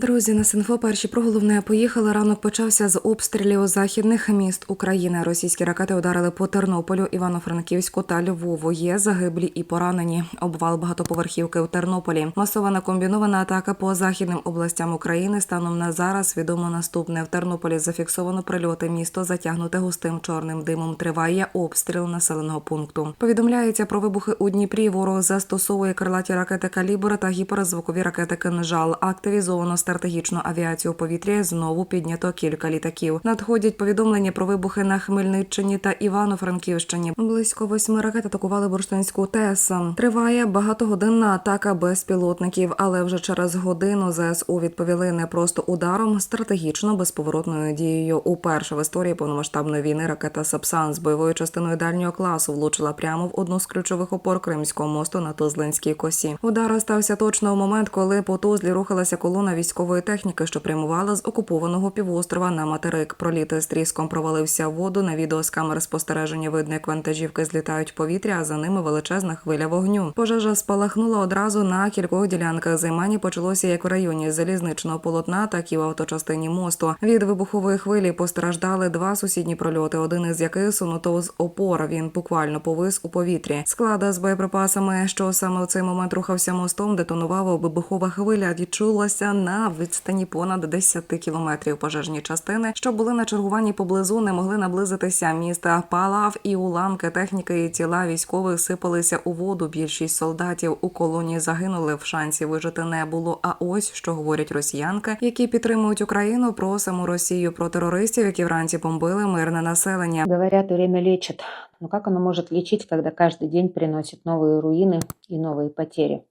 Друзі, на Синфо перші про головне поїхали. Ранок почався з обстрілів західних міст України. Російські ракети ударили по Тернополю, Івано-Франківську та Львову. Є загиблі і поранені. Обвал багатоповерхівки у Тернополі. Масована комбінована атака по західним областям України. Станом на зараз відомо наступне. В Тернополі зафіксовано прильоти. Місто затягнуте густим чорним димом. Триває обстріл населеного пункту. Повідомляється про вибухи у Дніпрі. Ворог застосовує крилаті ракети калібр та гіперзвукові ракети кинжал. Активізовано стратегічну авіацію у повітрі. Знову піднято кілька літаків. Надходять повідомлення про вибухи на Хмельниччині та Івано-Франківщині. Близько восьми ракет атакували Бурштинську ТЕС. Триває багатогодинна атака безпілотників, але вже через годину ЗСУ відповіли не просто ударом, стратегічно безповоротною дією. Уперше в історії повномасштабної війни ракета Сапсан з бойовою частиною дальнього класу влучила прямо в одну з ключових опор Кримського мосту на Тузлинській косі. Удар стався точно в момент, коли по Тузлі рухалася колона військової техніки, що прямувала з окупованого півострова на материк. Проліт з тріском провалився в воду. На відео з камер спостереження видно, як вантажівки злітають в повітря, а за ними величезна хвиля вогню. Пожежа спалахнула одразу на кількох ділянках. Займання почалося як в районі залізничного полотна, так і в авточастині мосту. Від вибухової хвилі постраждали два сусідні прольоти, один із яких сунуто з опор. Він буквально повис у повітрі. Склада з боєприпасами, що саме в цей момент рухався мостом, детонувала вибухова хвиля. Відчулася на відстані понад 10 кілометрів. Пожежні частини, що були на чергуванні поблизу, не могли наблизитися. Міста палав і уламки техніки і тіла військових сипалися у воду. Більшість солдатів у колонії загинули. В шансі вижити не було. А ось що говорять росіянки, які підтримують Україну про саму Росію про терористів, які вранці бомбили мирне населення. Говорят, время лечит. Но как оно может лечить, когда каждый день приносит новые руины и новые потери?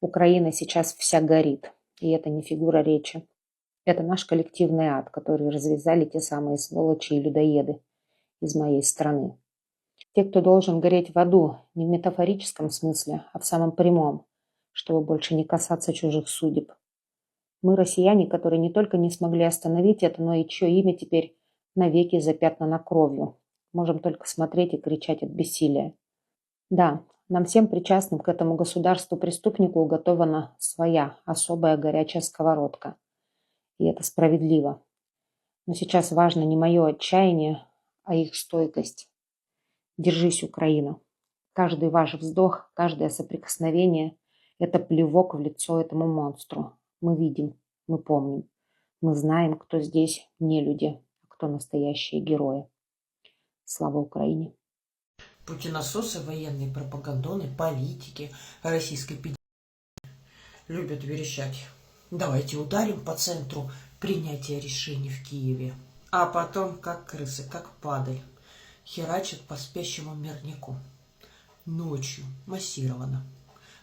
Украина сейчас вся горит. И это не фигура речи. Это наш коллективный ад, который развязали те самые сволочи и людоеды из моей страны. Те, кто должен гореть в аду не в метафорическом смысле, а в самом прямом, чтобы больше не касаться чужих судеб. Мы, россияне, которые не только не смогли остановить это, но и чье имя теперь навеки запятнано кровью. Можем только смотреть и кричать от бессилия. Да, нам всем причастным к этому государству-преступнику уготована своя особая горячая сковородка. И это справедливо. Но сейчас важно не мое отчаяние, а их стойкость. Держись, Украина. Каждый ваш вздох, каждое соприкосновение – это плевок в лицо этому монстру. Мы видим, мы помним. Мы знаем, кто здесь не люди, а кто настоящие герои. Слава Украине! Путинососы, военные пропагандоны, политики российской педагогики любят верещать. Давайте ударим по центру принятия решений в Киеве. А потом, как крысы, как падаль, херачат по спящему мирнику. Ночью, массированно,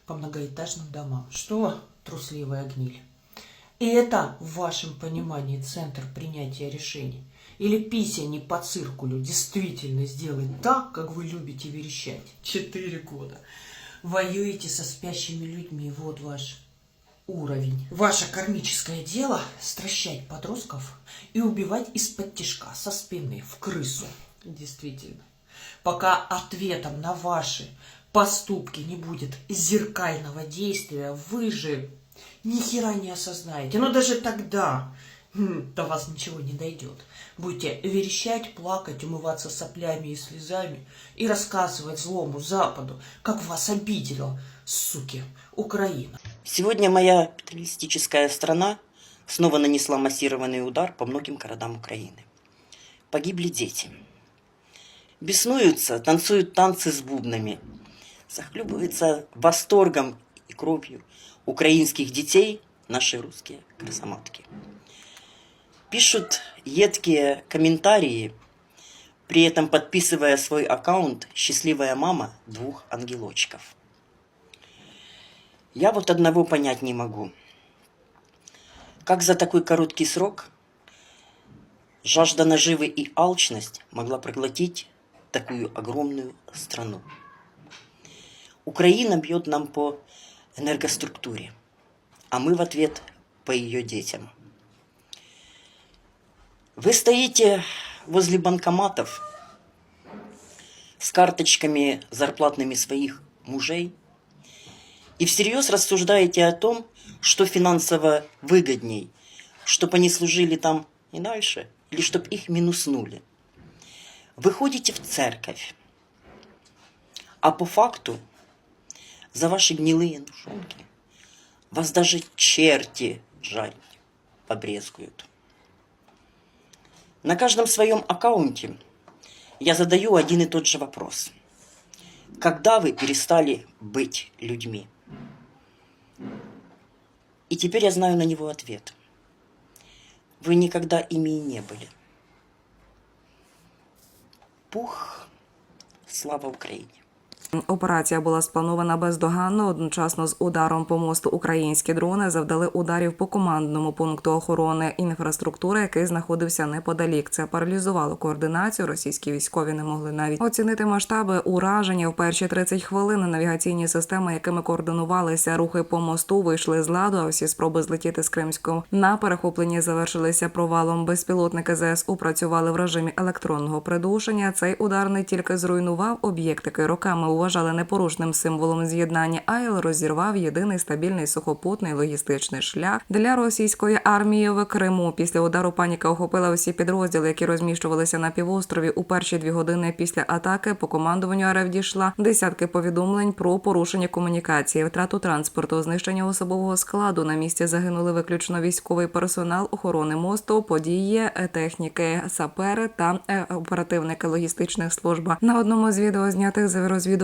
по многоэтажным домам. Что, трусливая гниль? И это, в вашем понимании, центр принятия решений? Или писани по циркулю действительно сделать так, как вы любите верещать? Четыре года. Воюете со спящими людьми, вот ваш уровень. Ваше кармическое дело – стращать подростков и убивать из-под тишка, со спины, в крысу. Действительно. Пока ответом на ваши поступки не будет зеркального действия, вы же ни хера не осознаете. Но даже тогда м, до вас ничего не дойдет. Будете верещать, плакать, умываться соплями и слезами и рассказывать злому Западу, как вас обидела, суки, Украина. Сегодня моя капиталистическая страна снова нанесла массированный удар по многим городам Украины. Погибли дети. Беснуются, танцуют танцы с бубнами. Захлебываются восторгом и кровью украинских детей наши русские красоматки. Пишут едкие комментарии, при этом подписывая свой аккаунт «Счастливая мама двух ангелочков». Я вот одного понять не могу. Как за такой короткий срок жажда наживы и алчность могла проглотить такую огромную страну? Украина бьет нам по энергоструктуре, а мы в ответ по ее детям. Вы стоите возле банкоматов с карточками зарплатными своих мужей и всерьез рассуждаете о том, что финансово выгодней, чтобы они служили там и дальше, или чтобы их минуснули. Вы ходите в церковь, а по факту за ваши гнилые душонки вас даже черти жарить побрезгуют. На каждом своем аккаунте я задаю один и тот же вопрос. Когда вы перестали быть людьми? И теперь я знаю на него ответ. Вы никогда ими и не были. Пух, слава Україні! Операція була спланована бездоганно. Одночасно з ударом по мосту українські дрони завдали ударів по командному пункту охорони інфраструктури, який знаходився неподалік. Це паралізувало координацію. Російські військові не могли навіть оцінити масштаби ураження. В перші 30 хвилин навігаційні системи, якими координувалися рухи по мосту, вийшли з ладу. А всі спроби злетіти з Кримського на перехопленні завершилися провалом. Безпілотники ЗСУ працювали в режимі електронного придушення. Цей удар не тільки зруйнував об'єкт, роками вважали непорушним символом з'єднання, а й розірвав єдиний стабільний сухопутний логістичний шлях для російської армії в Криму. Після удару паніка охопила усі підрозділи, які розміщувалися на півострові. У перші дві години після атаки по командуванню РФ дійшла десятки повідомлень про порушення комунікації, втрату транспорту, знищення особового складу. На місці загинули виключно військовий персонал охорони мосту, події, е, техніки, сапери та е, оперативники логістичних служб. На одному з відео знятих з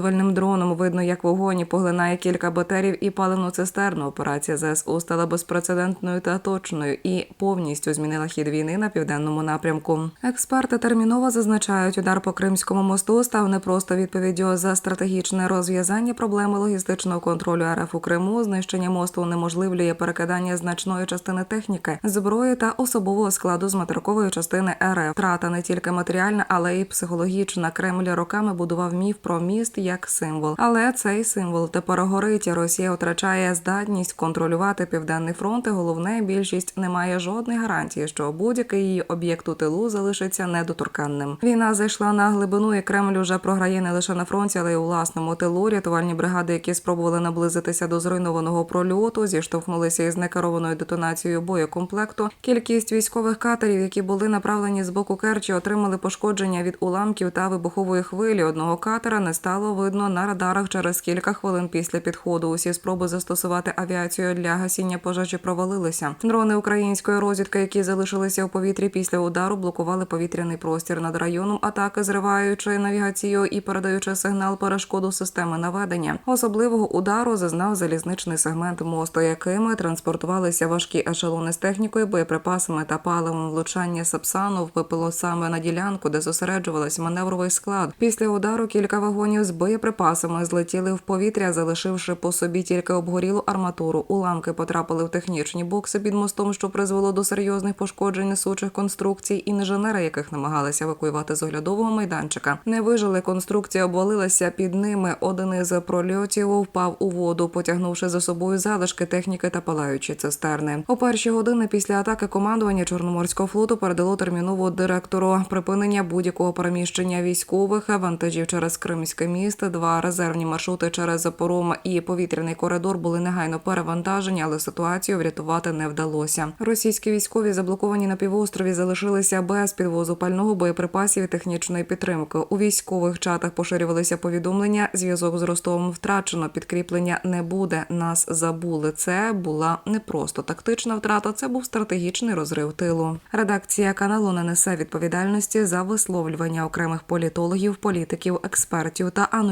розвідувальним дроном видно, як вогонь поглинає кілька батерів і паливну цистерну. Операція ЗСУ стала безпрецедентною та точною і повністю змінила хід війни на південному напрямку. Експерти терміново зазначають, удар по Кримському мосту став не просто відповіддю за стратегічне розв'язання проблеми логістичного контролю РФ у Криму. Знищення мосту унеможливлює перекидання значної частини техніки, зброї та особового складу з материкової частини РФ. Втрата не тільки матеріальна, але й психологічна. Кремль роками будував міф про міст як символ. Але цей символ тепер горить. Росія втрачає здатність контролювати південний фронт. І головне, більшість не має жодної гарантії, що будь-який її об'єкт у тилу залишиться недоторканним. Війна зайшла на глибину, і Кремль уже програє не лише на фронті, але й у власному тилу. Рятувальні бригади, які спробували наблизитися до зруйнованого прольоту, зіштовхнулися із некерованою детонацією боєкомплекту. Кількість військових катерів, які були направлені з боку Керчі, отримали пошкодження від уламків та вибухової хвилі. Одного катера не стало видно на радарах через кілька хвилин після підходу. Усі спроби застосувати авіацію для гасіння пожежі провалилися. Дрони української розвідки, які залишилися у повітрі після удару, блокували повітряний простір над районом атаки, зриваючи навігацію і передаючи сигнал перешкоду системи наведення. Особливого удару зазнав залізничний сегмент мосту, якими транспортувалися важкі ешелони з технікою, боєприпасами та паливом. Влучання Сапсану впипило саме на ділянку, де зосереджувалась маневровий склад. Після удару кілька вагонів з боєприпасами злетіли в повітря, залишивши по собі тільки обгорілу арматуру. Уламки потрапили в технічні бокси під мостом, що призвело до серйозних пошкоджень несучих конструкцій. Інженери, яких намагалися евакуювати з оглядового майданчика, не вижили. Конструкція обвалилася під ними. Один із прольотів впав у воду, потягнувши за собою залишки техніки та палаючі цистерни. У перші години після атаки командування Чорноморського флоту передало терміново директору припинення будь-якого переміщення військових вантажів через Кримське міст. Два резервні маршрути через запором і повітряний коридор були негайно перевантажені, але ситуацію врятувати не вдалося. Російські військові заблоковані на півострові залишилися без підвозу пального боєприпасів і технічної підтримки. У військових чатах поширювалися повідомлення. Зв'язок з Ростовом втрачено. Підкріплення не буде. Нас забули. Це була не просто тактична втрата, це був стратегічний розрив тилу. Редакція каналу не несе відповідальності за висловлювання окремих політологів, політиків, експертів та аналітиків